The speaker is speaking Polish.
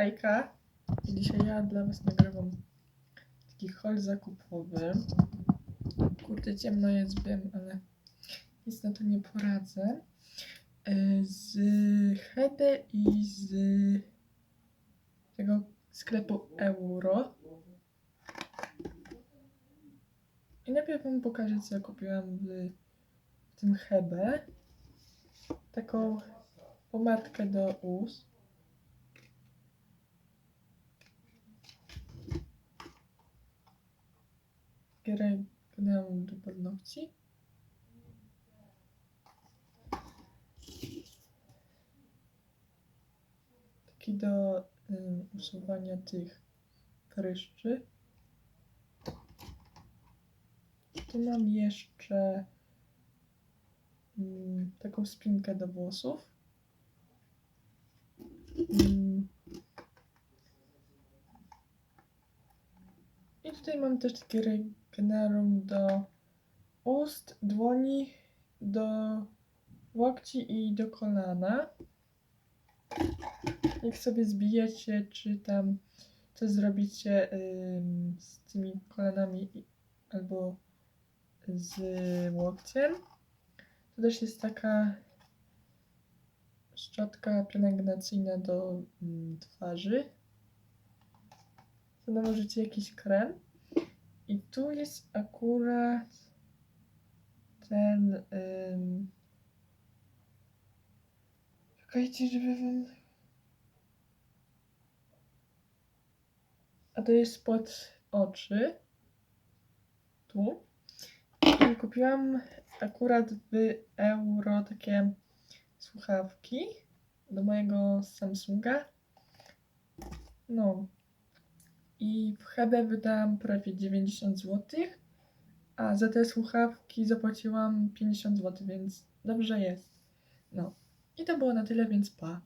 Hejka! Dzisiaj ja dla was nagrywam taki haul zakupowy. Kurde, ciemno jest, wiem, ale nic na to nie poradzę. E, Z Hebe i z tego sklepu Euro. I najpierw wam pokażę, co kupiłam w, w tym Hebe. Taką pomadkę do ust. Gierę do paznokci. Taki do ym, usuwania tych pryszczy. Tu mam jeszcze ym, taką spinkę do włosów. Ym. Tutaj mam też takie regenerum do ust, dłoni, do łokci i do kolana. Jak sobie zbijecie, czy tam coś zrobicie ym, z tymi kolanami albo z łokciem, to też jest taka szczotka pielęgnacyjna do mm, twarzy. To nałożycie jakiś krem. I tu jest akurat ten. Ym... Czekajcie, żeby. A to jest pod oczy. Tu. I kupiłam akurat w euro takie słuchawki do mojego Samsunga. No. I w Hebe wydałam prawie 90 zł, a za te słuchawki zapłaciłam 50 zł, więc dobrze jest. No. I to było na tyle, więc pa.